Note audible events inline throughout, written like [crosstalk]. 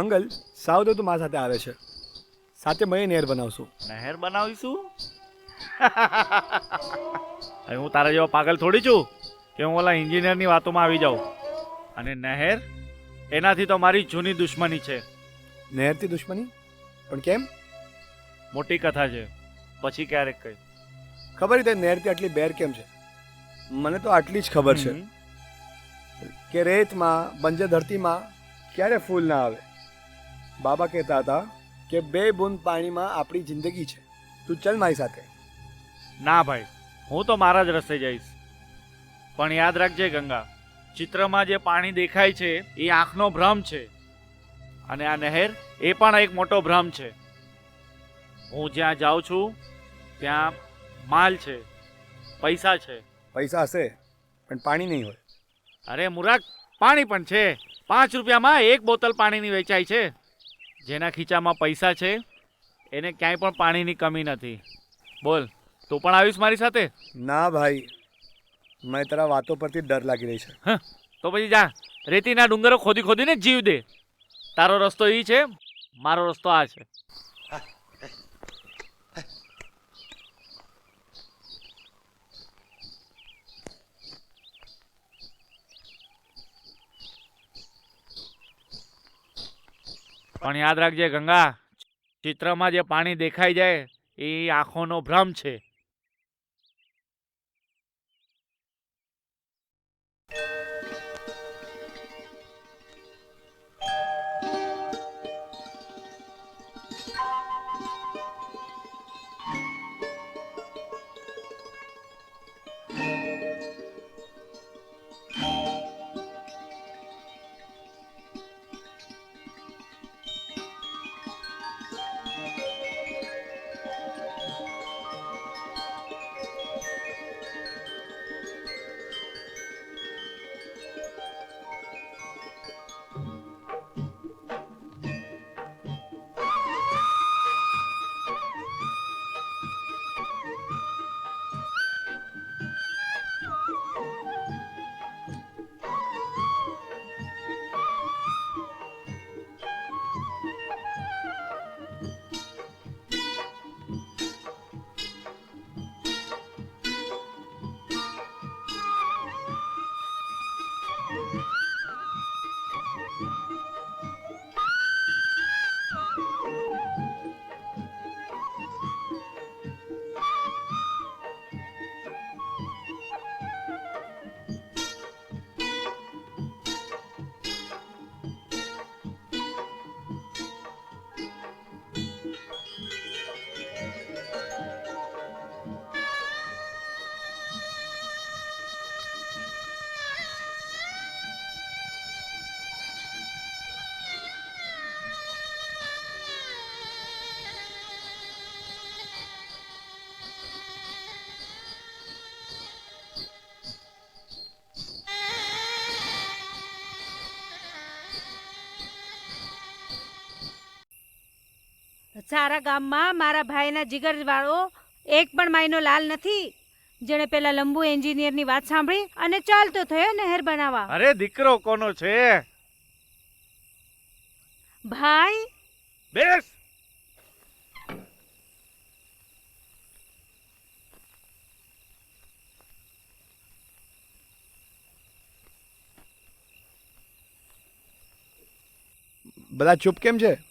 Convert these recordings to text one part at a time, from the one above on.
મંગલ સાવ તો તું મારા સાથે આવે છે. સાથે મય નહેર બનાવશું. નહેર બનાવીશું? હું તારા જેવો પાગલ થોડી છું કે હું ઓલા એન્જિનિયરની વાતોમાં આવી જાઉં. અને નહેર એનાથી તો મારી જૂની દુશ્મની છે. નહેરથી દુશ્મની? પણ કેમ? મોટી કથા છે. પછી ક્યારેક કઈ ખબર છે નહેરથી આટલી બેર કેમ છે? મને તો આટલી જ ખબર છે કે રેતમાં બંજર ધરતીમાં ક્યારે ફૂલ ના આવે. બાબા કહેતા હતા કે બે બૂંદ પાણીમાં આપણી જિંદગી છે. તું ચલ મારી સાથે. ના ભાઈ હું તો મારા જ રસ્તે જઈશ. પણ યાદ રાખજે ગંગા ચિત્રમાં જે પાણી દેખાય છે એ આંખનો ભ્રમ છે. અને આ નહેર એ પણ એક મોટો ભ્રમ છે. હું જ્યાં જાઉં છું ત્યાં માલ છે પૈસા છે. પૈસા હશે પણ પાણી નહીં હોય. અરે મુરાક પાણી પણ છે. પાંચ રૂપિયામાં એક બોતલ પાણીની વેચાય છે. જેના ખીચામાં પૈસા છે એને ક્યાંય પણ પાણીની કમી નથી. બોલ તું પણ આવીશ મારી સાથે? ના ભાઈ મને તારા વાતો પરથી ડર લાગી રહી છે. હ, તો પછી જા રેતીના ડુંગરો ખોદી ખોદીને જીવ દે. તારો રસ્તો એ છે મારો રસ્તો આ છે. પણ યાદ રાખજે ગંગા ચિત્રમાં જે પાણી દેખાઈ જાય એ આંખોનો ભ્રમ છે. સારા ગામમાં મારા ભાઈના જીગરવાળો એક પણ માયનો લાલ નથી. જેણે પેલા લંબુ એન્જિનિયરની વાત સાંભળી અને ચાલતો થયો નહેર બનાવવા. અરે દીકરો કોનો છે? ભાઈ? બેસ! બધા ચૂપ કેમ છે?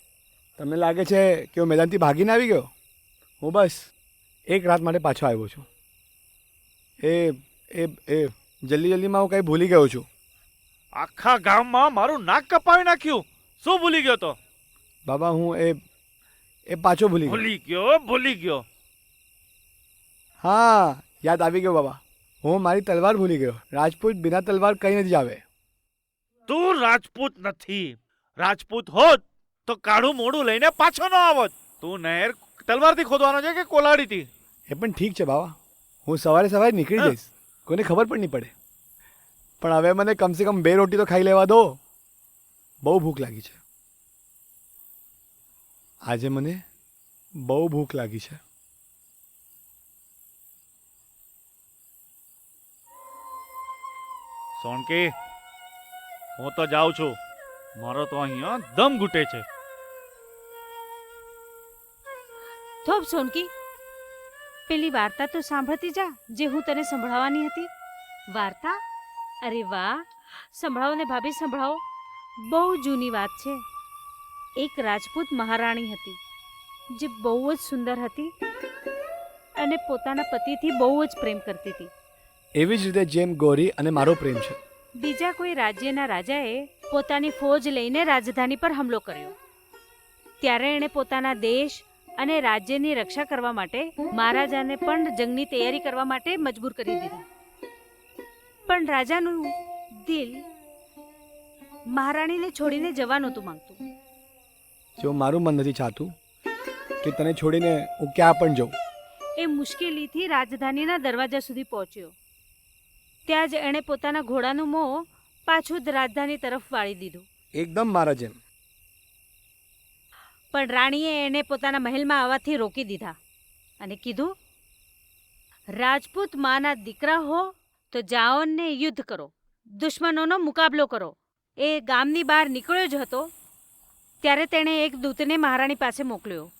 તમને લાગે છે કે હું મેદાનથી ભાગીને આવી ગયો? હું બસ એક રાત માટે પાછો આવ્યો છું. એ એ એ જલ્દી જલ્દીમાં હું કંઈ ભૂલી ગયો છું. આખા ગામમાં મારું નાક કપાવી નાખ્યું. શું ભૂલી ગયો તો? બાબા હું એ એ પાછો ભૂલી ગયો. ભૂલી ગયો ભૂલી ગયો. હા યાદ આવી ગયો બાબા. હું મારી તલવાર ભૂલી ગયો. રાજપૂત બિના તલવાર કંઈ નથી આવે તું રાજપૂત નથી. રાજપૂત હોત તો કાળું મોડું લઈને પાછો ન આવત તું નહેર તલવારથી ખોદવાનો છે કે કોલાડીથી? એ પણ ઠીક છે બાવા. હું સવારે સવારે નીકળી. જઈશ. કોઈને ખબર પણ નહીં પડે. પણ હવે મને કમસે કમ બે રોટી તો ખાઈ લેવા દો. બહુ ભૂખ લાગી છે. આજે મને બહુ ભૂખ લાગી છે. સોનકી હું તો જાઉં છું. મારો તો અહીંયા દમ ઘૂટે છે. થોપ સોનકી પેલી વાર્તા તો સાંભળતી જા જે હું તને સંભળાવવાની હતી. વાર્તા? અરે વાહ! સંભળાવો ને ભાભી સંભળાવો. બહુ જૂની વાત છે. એક રાજપૂત મહારાણી હતી જે બહુ જ સુંદર હતી અને પોતાના પતિથી બહુ જ પ્રેમ કરતી હતી. એવી જ રીતે જેમ ગોરી અને મારો પ્રેમ છે. બીજા કોઈ રાજ્યના રાજાએ પોતાની ફોજ લઈને રાજધાની પર હુમલો કર્યો. ત્યારે એણે પોતાના દેશ અને રાજ્યની રક્ષા કરવા માટે મહારાજાને પણ જંગની તૈયારી કરવા માટે મજબૂર કરી દીધા. પણ રાજાનું દિલ મહારાણીને છોડીને જવા નહોતું માંગતું. જો મારું મન નથી ચાહતું કે તને છોડીને હું ક્યાં પણ જાઉં. એ મુશ્કેલીથી રાજધાનીના દરવાજા સુધી પહોંચ્યો. ત્યાં જ એણે પોતાના ઘોડાનું મોં પાછું જ રાજધાની તરફ વાળી દીધું. એકદમ મારા જેમ. પણ રાણીએ એને પોતાના મહેલમાં આવવાથી રોકી દીધા અને કીધું રાજપૂત માના દીકરા હો તો જાઓનને યુદ્ધ કરો દુશ્મનોનો મુકાબલો કરો. એ ગામની બહાર નીકળ્યો જ હતો ત્યારે તેણે એક દૂતને મહારાણી પાસે મોકલ્યો.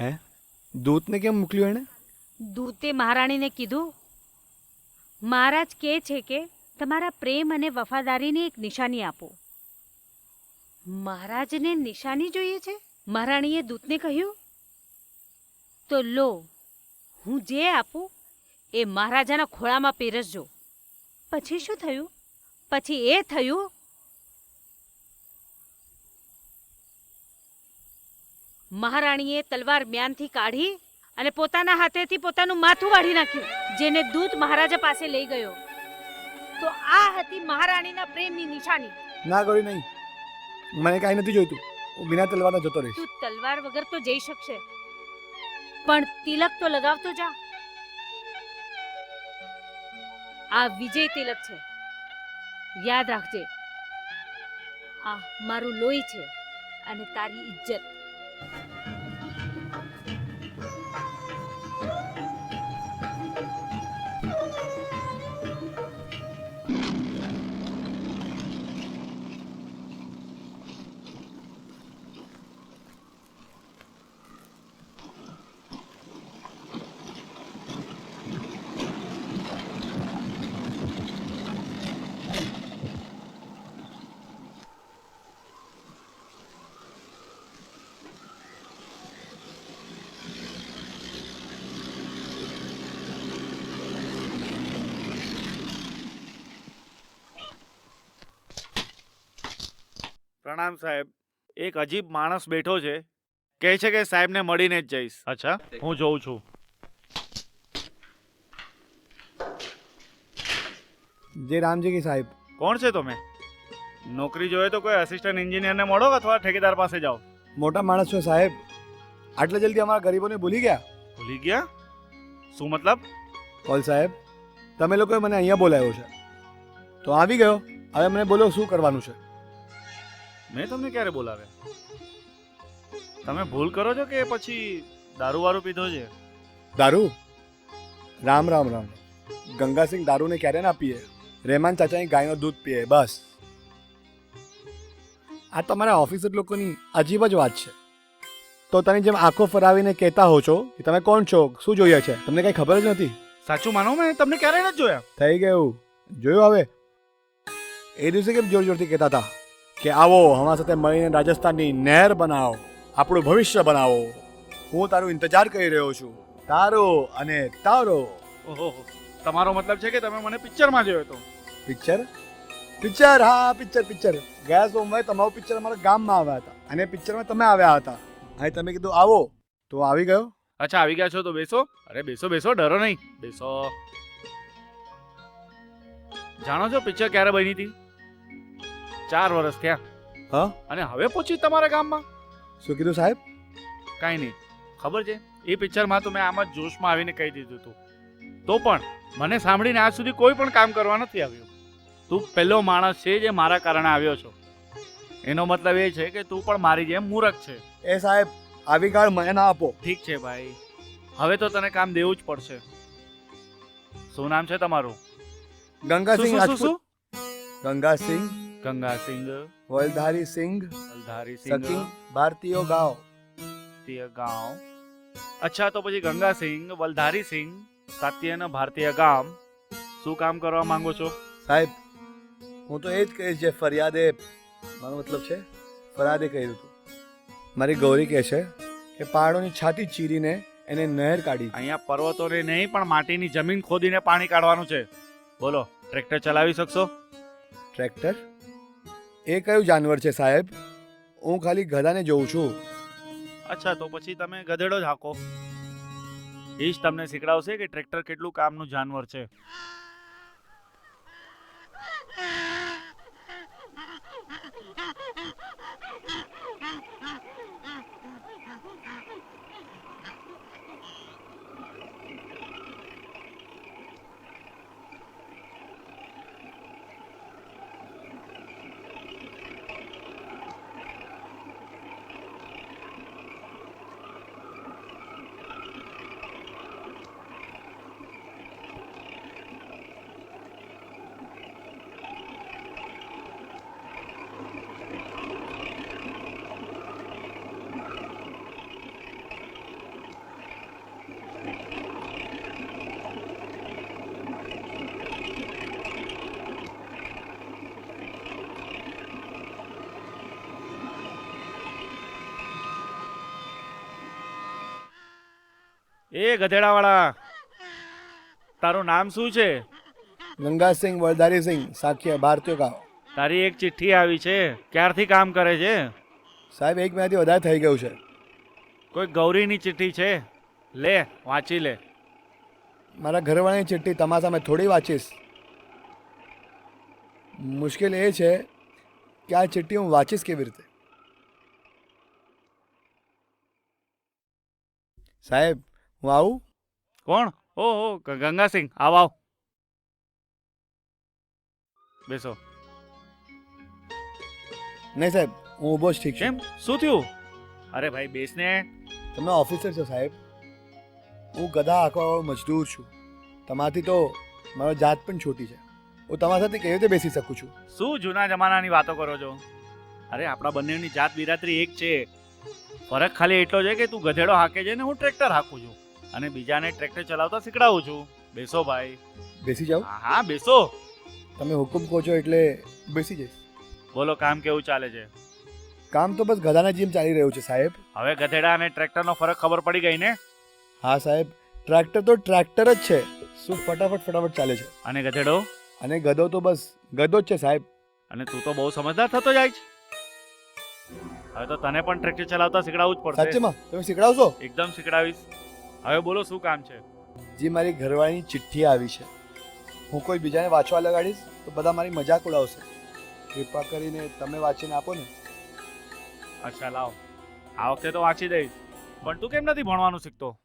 હે? દૂતને કેમ મોકલ્યું એણે? દૂતે મહારાણીને કીધું મહારાજ કહે છે કે તમારા પ્રેમ અને વફાદારીની એક નિશાની આપો. મહારાજને નિશાની જોઈએ છે? મહારાણીએ દૂતને કહ્યું, તો લો, હું જે આપું એ મહારાજાના ખોળામાં પહેરસજો પછી શું થયું? પછી એ થયું, મહારાણીએ તલવાર મ્યાનથી કાઢી અને પોતાના હાથેથી પોતાનું માથું વાળી નાખ્યું, જેને દૂત મહારાજા પાસે લઈ ગયો. તો આ હતી મહારાણીના પ્રેમની નિશાની. ના, ગોરી નહીં. મને કાંઈ નથી જોઈતું. હું બિના તલવારનો જતો રહીશ. તું તલવાર વગર તો જઈ શકશે. પણ તિલક તો લગાવતો જા. આ વિજય તિલક છે. યાદ રાખજે. આ મારું લોહી છે અને તારી ઇજ્જત. પ્રણામ સાહેબ. એક અજીબ માણસ બેઠો છે. કહે છે કે સાહેબને મળીને જ જઈશ. અચ્છા હું જોઉં છું. જે રામજી કી સાહેબ. કોણ છે તમે? નોકરી જોઈએ તો કોઈ અસિસ્ટન્ટ એન્જિનિયરને મળો અથવા ઠેકેદાર પાસે જાઓ? મોટા માણસ છો સાહેબ. આટલા જલ્દી અમારા ગરીબોને ભૂલી ગયા? ભૂલી ગયા? શું મતલબ? કોલ સાહેબ તમે લોકોએ મને અહીંયા બોલાવ્યો છે. તો આવી ગયો. હવે મને બોલો શું કરવાનું છે? મેં તમને ક્યારે બોલાવ્યા? તમે ભૂલ કરો છો કે પછી દારૂ વારૂ પીધો છે? દારૂ? રામ રામ રામ. ગંગાસિંહ દારૂને ક્યારે ના પીએ? રહેમાન ચાચાની ગાયનો દૂધ પીએ બસ. આ તમારા ઓફિસર લોકોની અજીબ જ વાત છે. તો તને જેમ આંખો ફરાવીને કહેતા હો છો કે તમે કોણ છો? શું જોઈએ છે? તમને કંઈ ખબર જ નથી? સાચું માનો મેં તમને ક્યારે નથી જોયા. થઈ ગયું. જોયું હવે? એ દિવસે કેમ જોર જોરથી કહેતા હતા? કે આવો અમારા સાથે મળીને રાજસ્થાનની નહેર બનાવો આપણું ભવિષ્ય બનાવો. હું તારું ઇંતજાર કરી રહ્યો છું. તારો અને તારો. ઓહો તમારો મતલબ છે કે તમે મને પિક્ચરમાં જોયો હતો પિક્ચર? પિક્ચર હા પિક્ચર પિક્ચર. ગયા સોમવારે તમારું પિક્ચર અમારા ગામમાં આવ્યા હતા. અને પિક્ચરમાં તમે આવ્યા હતા. અને તમે કીધું આવો. તો આવી ગયો? અચ્છા આવી ગયા છો તો બેસો. અરે બેસો બેસો ડરો નહીં. બેસો. જાણો છો પિક્ચર ક્યારે બની હતી? ચાર વર્ષ થયા. હા? અને હવે પહોંચી તમારા ગામમાં? શું કીધું સાહેબ? કાંઈ નહીં. ખબર છે? એ પિક્ચરમાં તો મેં આમ જ જોશમાં આવીને કહી દીધું હતું. તો પણ મને સાંભળીને આજ સુધી કોઈ પણ કામ કરવા નથી આવ્યું. તું પહેલો માણસ છે જે મારા કારણે આવ્યો છો. એનો મતલબ એ છે કે તું પણ મારી જેમ મૂરખ છે. એ સાહેબ આવી ગાળ મને ના આપો. ઠીક છે ભાઈ. હવે તો તને કામ દેવું જ પડશે. શું નામ છે તમારું? ગંગાસિંહ શું શું શું ગંગાસિંહ ગંગાસિંહ વલધારી સિંઘ વલધારી સિંહ ભારતીયો ગાંવ ભારતીય ગાંવ અચ્છા તો પછી ગંગાસિંહ વલધારી સિંહ સાત્યન ભારતીય ગામ શું કામ કરવા માંગો છો? સાહેબ હું તો એ જ કહીશ જે ફરિયાદે મારો મતલબ છે ફરિયાદે કહ્યું હતું. મારી ગૌરી કહે છે કે પહાડોની છાતી ચીરીને એને નહેર કાઢી અહીંયા પર્વતોને નહીં પણ માટીની જમીન ખોદીને પાણી કાઢવાનું છે. બોલો ટ્રેક્ટર ચલાવી શકશો? ટ્રેક્ટર? એ કયું જાનવર છે સાહેબ? હું ખાલી ગધાને જોઉં છું. અચ્છા, તો પછી તમે ગધેડો જ હાકો. એ જ તમને શીખડાવશે કે ટ્રેક્ટર કેટલું કામનું જાનવર છે. એ ગધેડાવાળા તારું નામ શું છે? ગંગાસિંહ વલધારી સિંહ સાખ્ય ભારતીયો ગાંવ તારી એક ચિઠ્ઠી આવી છે. ક્યારથી કામ કરે છે? સાહેબ એક મહિનાથી વધારે થઈ ગયું છે. કોઈ ગૌરીની ચિઠ્ઠી છે? લે વાંચી લે. મારા ઘરવાળાની ચિઠ્ઠી તમારા સામે થોડી વાંચીશ. મુશ્કેલ એ છે કે આ ચિઠ્ઠી હું વાંચીશ કેવી રીતે? સાહેબ હું આવું? કોણ? ઓહો ગંગાસિંહ આવ આવ. બેસો. નહીં સાહેબ હું ઊભો જ ઠીક છું. કેમ? શું થયું? અરે ભાઈ બેસને. તમે ઓફિસર છો સાહેબ. હું ગધા આંકવાવાળો મજદૂર છું. તમારાથી તો મારો જાત પણ છોટી છે. હું તમારા સાથે કેવી રીતે બેસી શકું છું? શું જૂના જમાનાની વાતો કરો છો? અરે આપણા બંનેની જાત બિરાદરી એક છે. ફરક ખાલી એટલો છે કે તું ગધેડો હાકે છે ને હું ટ્રેક્ટર હાકું છું. અને બીજાને ટ્રેક્ટર ચલાવતા શીખડાવું છું. બેસો ભાઈ. બેસી જાઓ. હા હા બેસો. તમે હુકમ કહો છો એટલે બેસી જઈશ. બોલો કામ કેવું ચાલે છે? કામ તો બસ ગધાના જેમ ચાલી રહ્યું છે સાહેબ. હવે ગધેડા અને ટ્રેક્ટરનો ફરક ખબર પડી ગઈ ને? હા સાહેબ. ટ્રેક્ટર તો ટ્રેક્ટર જ છે. શું ફટાફટ ફટાફટ ચાલે છે. અને ગધેડો? અને ગધો તો બસ ગધો જ છે સાહેબ. અને તું તો બહુ સમજદાર થતો જાય છે. હવે તો તને પણ ટ્રેક્ટર ચલાવતા શીખડાવવું જ પડશે. સાચેમાં? તમે શીખડાવશો? એકદમ શીખડાવીશ. હવે બોલો શું કામ છે? જે મારી ઘરવાળીની ચિઠ્ઠી આવી છે. હું કોઈ બીજાને વાંચવા લગાડીશ તો બધા મારી મજાક ઉડાવશે. કૃપા કરીને તમે વાંચીને આપો ને. અચ્છા લાવ. આ વખતે તો વાંચી દઈશ. પણ તું કેમ નથી ભણવાનું શીખતો?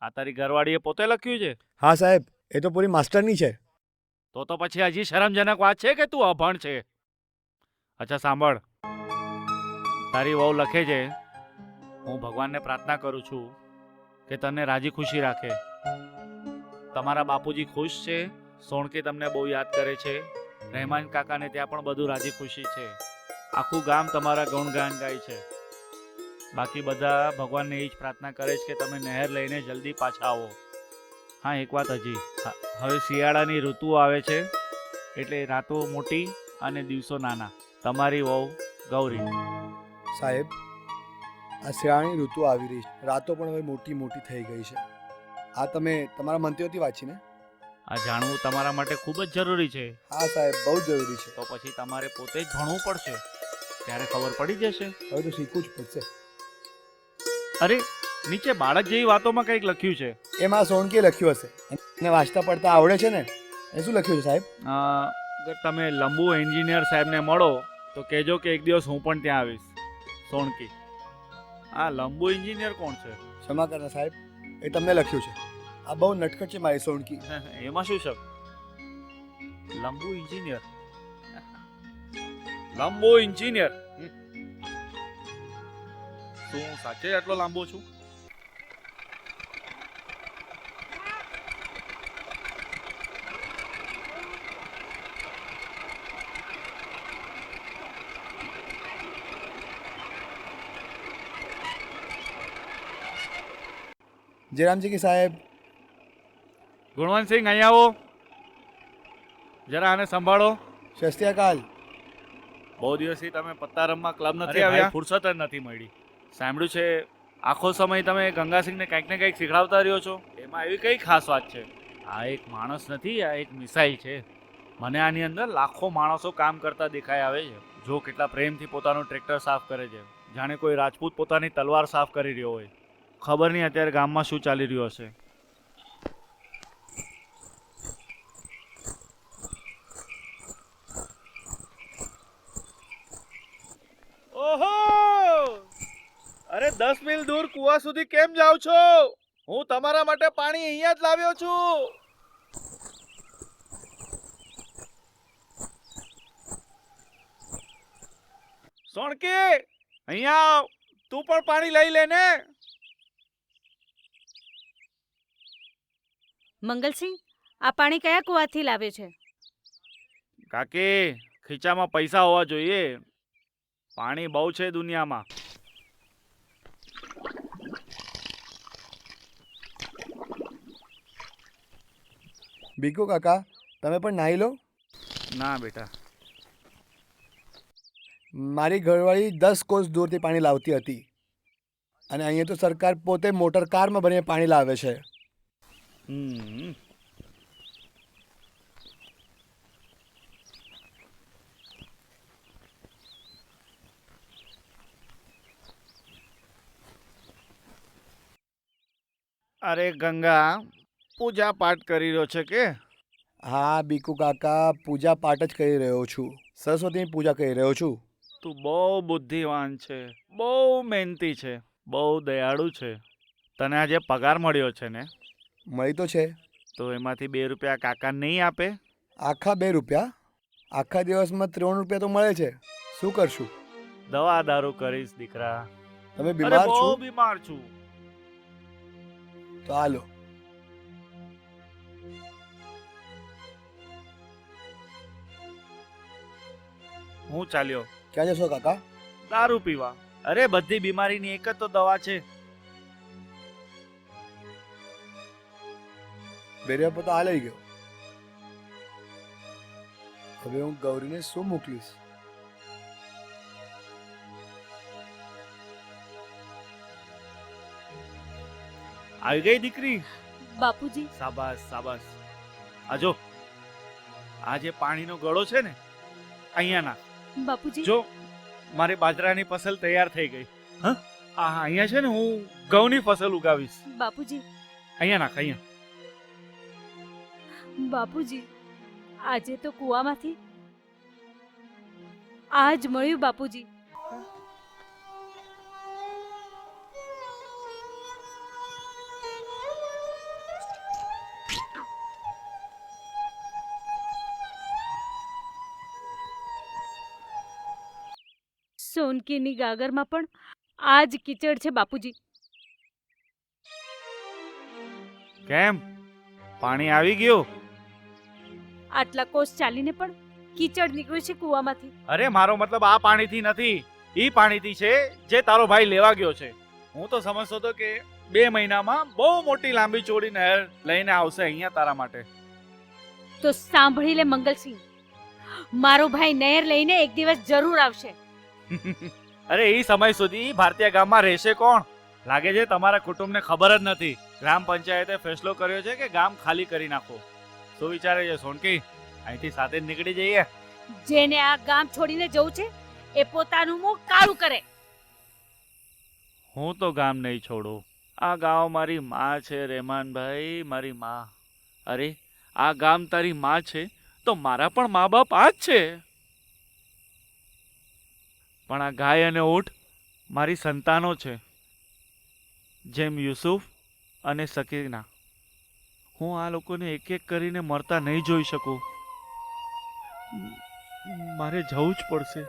આ તારી ઘરવાળીએ પોતે લખ્યું છે? હા સાહેબ. એ તો પૂરી માસ્ટરની છે. તો તો પછી હજી શરમજનક વાત છે કે તું અભણ છે? અચ્છા સાંભળ. તારી વહુ લખે છે હું ભગવાનને પ્રાર્થના કરું છું કે તને રાજી ખુશી રાખે. તમારા બાપુજી ખુશ છે, સોણકી તમને બહુ યાદ કરે છે. રહેમાન કાકાને ત્યાં પણ બધું રાજી ખુશી છે. આખું ગામ તમારા ગુણગાન ગાય છે. બાકી બધા ભગવાનને એ જ પ્રાર્થના કરે છે કે તમે નહેર લઈને જલ્દી પાછા આવો. હા, એક વાત હજી. હવે શિયાળાની ઋતુ આવે છે, એટલે રાતો મોટી અને દિવસો નાના. તમારી વહુ ગૌરી. સાહેબ આ શિયાળાની ઋતુ આવી રહી છે. રાતો પણ હવે મોટી મોટી થઈ ગઈ છે. આ તમે તમારા મંત્રીઓથી વાંચીને આ જાણવું તમારા માટે ખૂબ જ જરૂરી છે. હા સાહેબ બહુ જ જરૂરી છે. તો પછી તમારે પોતે જ ભણવું પડશે. ત્યારે ખબર પડી જશે. હવે તો શીખવું જ પડશે. અરે નીચે બાળક જેવી વાતોમાં કંઈક લખ્યું છે. એમાં સોનકી લખ્યું હશે. એને વાંચતા પડતા આવડે છે ને? એ શું લખ્યું છે સાહેબ? અગર તમે લંબુ એન્જિનિયર સાહેબને મળો તો કહેજો કે એક દિવસ હું પણ ત્યાં આવીશ. સોણકી. આ લંબુ એન્જિનિયર કોણ છે? ક્ષમા કરના સાહેબ એ તમને લખ્યું છે. આ બહુ નટખટ છે મારી સોણકી. એમાં શું છે? લંબુ એન્જિનિયર. લંબુ એન્જિનિયર. શું સાચે આટલો લાંબો છું? જયરામજી કી સાહેબ. ગુણવંતસિંહ અહીંયા આવો. જરા આને સંભાળો. શસ્ત્યાકાલ બહુ દિવસથી તમે પત્તા રમવા ક્લબ નથી આવ્યા? ફુરસત જ નથી મળી. સાંભળ્યું છે આખો સમય તમે ગંગાસિંહને કંઈક ને કંઈક શીખડાવતા રહ્યો છો? એમાં એવી કઈ ખાસ વાત છે? આ એક માણસ નથી આ એક મિસાઇલ છે. મને આની અંદર લાખો માણસો કામ કરતા દેખાઈ આવે છે. જો કેટલા પ્રેમથી પોતાનું ટ્રેક્ટર સાફ કરે છે. જાણે કોઈ રાજપૂત પોતાની તલવાર સાફ કરી રહ્યો હોય. ખબર નહીં અત્યારે ગામમાં શું ચાલી રહ્યું હશે. ઓહો! અરે દસ મિલ દૂર કુવા સુધી કેમ જાવ છો? હું તમારા માટે પાણી અહીંયા જ લાવ્યો છું. સોણકી, અહીંયા. તું પણ પાણી લઈ લે ને. મંગલસિંહ આ પાણી કયા કુવાથી લાવે છે? કાકી ખીચામાં પૈસા હોવા જોઈએ. પાણી બહુ છે દુનિયામાં. બીકુ કાકા તમે પણ નાહી લો. ના બેટા. મારી ઘરવાળી દસ કોસ દૂરથી પાણી લાવતી હતી. અને અહીંયા તો સરકાર પોતે મોટર કારમાં ભરીને પાણી લાવે છે. હમ. અરે ગંગા પૂજા પાઠ કરી રહ્યો છે કે? હા બીકુ કાકા પૂજા પાઠ જ કરી રહ્યો છું. સરસ્વતીની પૂજા કરી રહ્યો છું. તું બહુ બુદ્ધિવાન છે બહુ મહેનતી છે બહુ દયાળુ છે. તને આજે પગાર મળ્યો છે ને? મળી તો છે. તો એમાંથી બે રૂપિયા કાકા નહીં આપે? આખા બે રૂપિયા? આખા દિવસમાં ત્રણ રૂપિયા તો મળે છે. શું કરશું? દવા દારૂ કરીશ દીકરા. તમે બીમાર છો. બહુ બીમાર છું. તો હાલો. હું ચાલ્યો. ક્યાં જશો કાકા? દારૂ પીવા. અરે બધી બીમારીની એક જ તો દવા છે. બે રૂપિયા તો આ લઈ ગયો હવે હું ગૌરીને શું મોકલીશ આવી ગઈ દીકરી બાપુજી સાબાસ સાબાસ આ જો આ જે પાણીનો ગળો છે ને અહીંયા ના બાપુજી જો મારી બાજરાની ફસલ તૈયાર થઈ ગઈ હા આ હા, અહીંયા છે ને હું ઘઉંની ફસલ ઉગાવીશ બાપુજી અહીંયા નાખ અહીંયા બાપુજી, આજે તો કુવામાંથી આજ મળ્યું બાપુજી. સોનકીની ગાગરમાં પણ આ જ કીચડ છે બાપુજી. કેમ? પાણી આવી ગયું? આટલા કોષ ચાલીને પણ કીચડ નીકળ્યું છે કુવામાંથી. અરે મારો મતલબ આ પાણીથી નથી ઈ પાણીથી છે જે તારો ભાઈ લેવા ગયો છે. હું તો સમજતો હતો કે બે મહિનામાં બહુ મોટી લાંબી ચોડી નહેર લઈને આવશે અહીંયા તારા માટે. તો સાંભળી લે મંગલસિંહ. મારો ભાઈ નહેર લઈને એક દિવસ જરૂર આવશે. [laughs] અરે એ સમય સુધી ભારતીય ગામમાં રહેશે કોણ? લાગે છે તમારા કુટુંબને ખબર જ નથી. ગ્રામ પંચાયતે ફેસલો કર્યો છે કે ગામ ખાલી કરી નાખો. શું વિચારે છે સોનકી અહીંથી સાથે જ નીકળી જઈએ. જેને આ ગામ છોડીને જવું છે એ પોતાનું મોં કાળું કરે. હું તો ગામ નહીં છોડું. આ ગામ મારી માં છે રહેમાનભાઈ મારી માં. અરે આ ગામ તારી માં છે તો મારા પણ મા બાપ આ જ છે. પણ આ ગાય અને ઊંટ મારી સંતાનો છે જેમ યુસુફ અને સકીના. હું આ લોકોને એક એક કરીને મરતા નહીં જોઈ શકું. મારે જવું જ પડશે.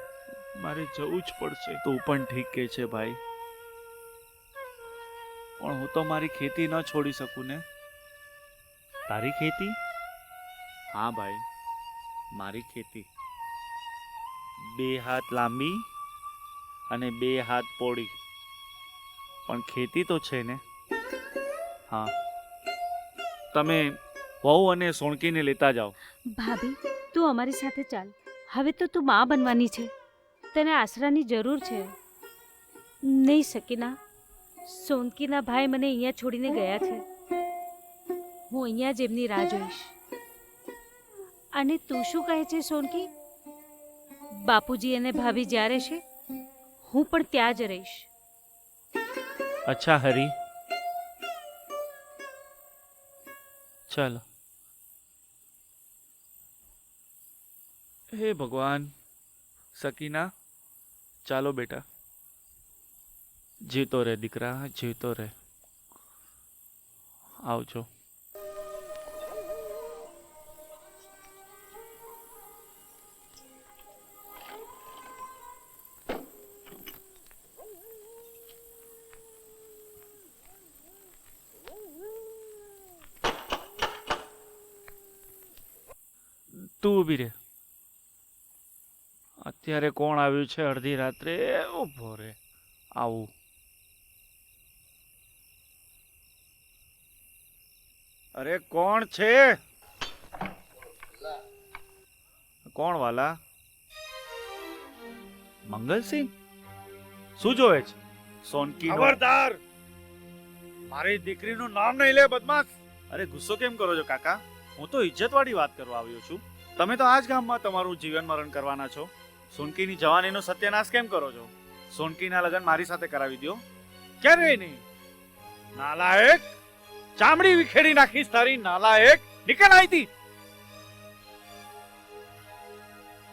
મારે જવું જ પડશે. તું પણ ઠીક કે છે ભાઈ. પણ હું તો મારી ખેતી ન છોડી શકું ને. તારી ખેતી? હા ભાઈ મારી ખેતી. બે હાથ લાંબી અને બે હાથ પોળી. પણ ખેતી તો છે ને. હા. તમે વહુ અને સોણકીને લેતા જાઓ. ભાભી તું અમારી સાથે ચાલ. હવે તો તું મા બનવાની છે. તને આશરાની જરૂર છે. નહીં સકીના સોનકીના ભાઈ મને અહીંયા છોડીને ગયા છે. હું અહીંયા જ એમની રાહ જોઈશ. અને તું શું કહે છે સોનકી બાપુજી અને ભાભી જ્યાં રહેશે હું પણ ત્યાં જ રહીશ. અચ્છા હરી. ચાલો. હે ભગવાન સકીના ચાલો બેટા. જીવતો રહે દીકરા જીવતો રહે. આવજો. અત્યારે કોણ આવ્યું છે અડધી રાત્રે? ઊભો રે. આવું. અરે કોણ છે? કોણ વાલા? મંગલસિંહ? શું જોવે છે? સોનકી ખબરદાર! મારી દીકરીનું નામ નહીં લે બદમાશ! અરે ગુસ્સો કેમ કરો છો કાકા? હું તો ઇજ્જતવાળી વાત કરવા આવ્યો છું. તમે તો આ જ ગામમાં તમારું જીવન મરણ કરવાના છો. સોનકીની જવાનીનો સત્યનાશ કેમ કરો છો? સોનકીના લગ્ન મારી સાથે કરાવી દો ક્યારે નહીં? નાલાયક, ચામડી વિખેડી નાખીશ તારી નાલાયક. નીકળ અહીંથી